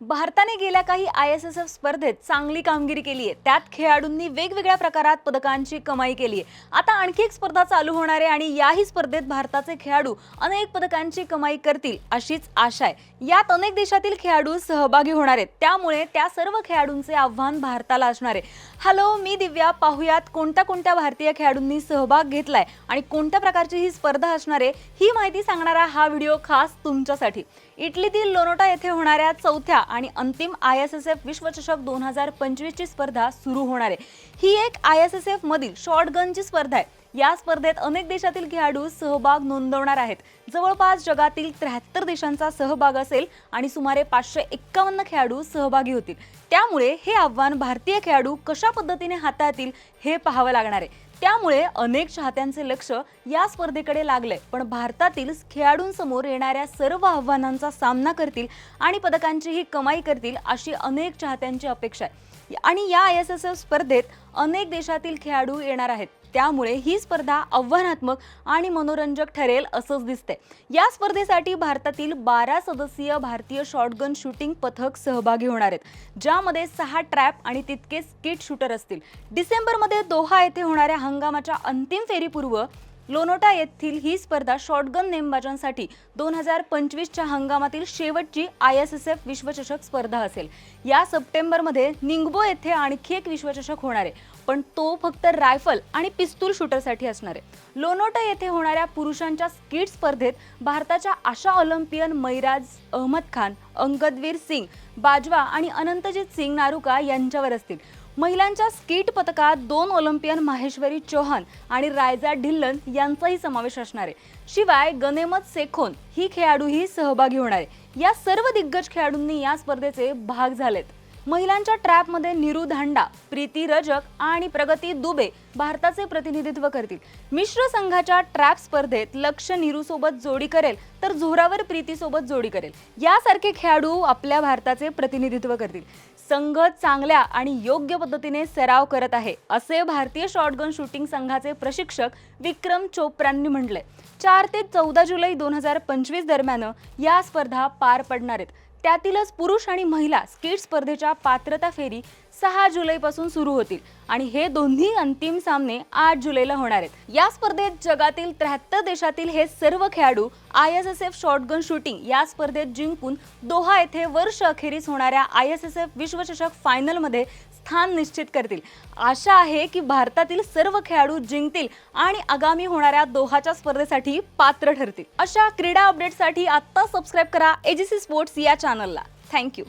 भारताने गेल्या काही आय एस एस एफ स्पर्धेत चांगली कामगिरी केली आहे. त्यात खेळाडूंनी वेगवेगळ्या प्रकारात पदकांची कमाई केली आहे. आता आणखी एक स्पर्धा चालू होणार आहे आणि याही स्पर्धेत भारताचे खेळाडू अनेक पदकांची कमाई करतील अशीच आशा आहे. यात अनेक देशातील खेळाडू सहभागी होणार आहेत. त्यामुळे त्या सर्व खेळाडूंचे आव्हान भारताला असणार आहे. हॅलो मी दिव्या. पाहुयात कोणत्या कोणत्या भारतीय खेळाडूंनी सहभाग घेतलाय आणि कोणत्या प्रकारची ही स्पर्धा असणार आहे ही माहिती सांगणारा हा व्हिडिओ खास तुमच्यासाठी. इटलीतील लोनोटा येथे होणाऱ्या चौथ्या आणि अंतिम आय एस एस एफ विश्वचषक दोन हजार पंचवीसची स्पर्धा सुरू होणार आहे. ही एक आय एस एस एफ मधील शॉर्टगनची स्पर्धा आहे. या स्पर्धेत अनेक देशातील खेळाडू सहभाग नोंदवणार आहेत. जवळपास जगातील त्र्याहत्तर देशांचा सहभाग असेल आणि सुमारे पाचशे एक्कावन्न खेळाडू सहभागी होतील. त्यामुळे हे आव्हान भारतीय खेळाडू कशा पद्धतीने हाताळतील हे पाहावं लागणार आहे. त्यामुळे अनेक चाहत्यांचे लक्ष या स्पर्धेकडे लागले. पण भारतातील खेळाडूंसमोर येणाऱ्या सर्व आव्हानांचा सामना करतील आणि पदकांचीही कमाई करतील अशी अनेक चाहत्यांची अपेक्षा आहे. आणि या आय एस एस एफ स्पर्धेत अनेक देशातील खेळाडू येणार आहेत. त्यामुळे ही स्पर्धा आव्हानात्मक आणि मनोरंजक ठरेल असंच दिसते या स्पर्धेसाठी भारतातील बारा सदस्यीय भारतीय शॉटगन शूटिंग पथक सहभागी होणार आहेत ज्यामध्ये सहा ट्रॅप आणि तितकेच किट शूटर असतील. डिसेंबरमध्ये दोहा येथे होणाऱ्या हंगामाच्या अंतिम फेरीपूर्व लोनोटा येथील ही स्पर्धा शॉटगन नेमबाजांसाठी दोन हजार पंचवीसच्या हंगामातील शेवटची आय एस एस एफ विश्वचषक स्पर्धा असेल. या सप्टेंबरमध्ये निंगबो येथे आणखी एक विश्वचषक होणार आहे. पण तो फक्त रायफल आणि पिस्तूल शूटरसाठी असणार आहे. लोनोटा येथे होणाऱ्या पुरुषांच्या स्किट स्पर्धेत भारताच्या आशा ऑलिम्पियन मैराज अहमद खान अंगदवीर सिंग बाजवा आणि अनंतजित सिंग नारुका यांच्यावर असतील. महिलांच्या स्कीट पथकात दोन ऑलिम्पियन माहेश्वरी चौहान आणि रायजा ढिल्लन यांचाही समावेश असणार आहे. शिवाय गनेमत सेखोन ही खेळाडूही सहभागी होणार आहे. या सर्व दिग्गज खेळाडूंनी या स्पर्धेचे भाग झालेत. महिलांच्या ट्रॅपमध्ये निरू धांडा प्रीती रजक आणि प्रगती दुबे भारताचे प्रतिनिधित्व करतील. मिश्र संघाच्या ट्रॅप स्पर्धेत लक्ष निरूसोबत जोडी करेल तर झोरावर प्रीतीसोबत जोडी करेल. यासारखे खेळाडू आपल्या भारताचे प्रतिनिधित्व करतील. संघ चांगल्या आणि योग्य पद्धतीने सराव करत आहे असे भारतीय शॉटगन शूटिंग संघाचे प्रशिक्षक विक्रम चोप्रांनी म्हटलंय चार ते चौदा जुलै दोन हजार पंचवीस दरम्यान या स्पर्धा पार पडणार आहेत. त्यातीलच पुरुष आणि महिला स्केट स्पर्धेच्या पात्रता फेरी सहा जुलैपासून सुरू होतील आणि हे दोन्ही अंतिम सामने आठ जुलैला होणार आहेत. या स्पर्धेत जगातील त्र्याहत्तर देशातील हे सर्व खेळाडू I S S F shotgun shooting या स्पर्धेत जिंकून दोहा येथे वर्ष अखेरीस होणाऱ्या आय एस एस एफ विश्वचषक फायनलमध्ये स्थान निश्चित करतील. आशा आहे की भारतातील सर्व खेळाडू जिंकतील आणि आगामी होणाऱ्या दोहाच्या स्पर्धेसाठी पात्र ठरतील. अशा क्रीडा अपडेटसाठी आत्ता सबस्क्राईब करा एजीसी स्पोर्ट्स या चॅनलला थँक्यू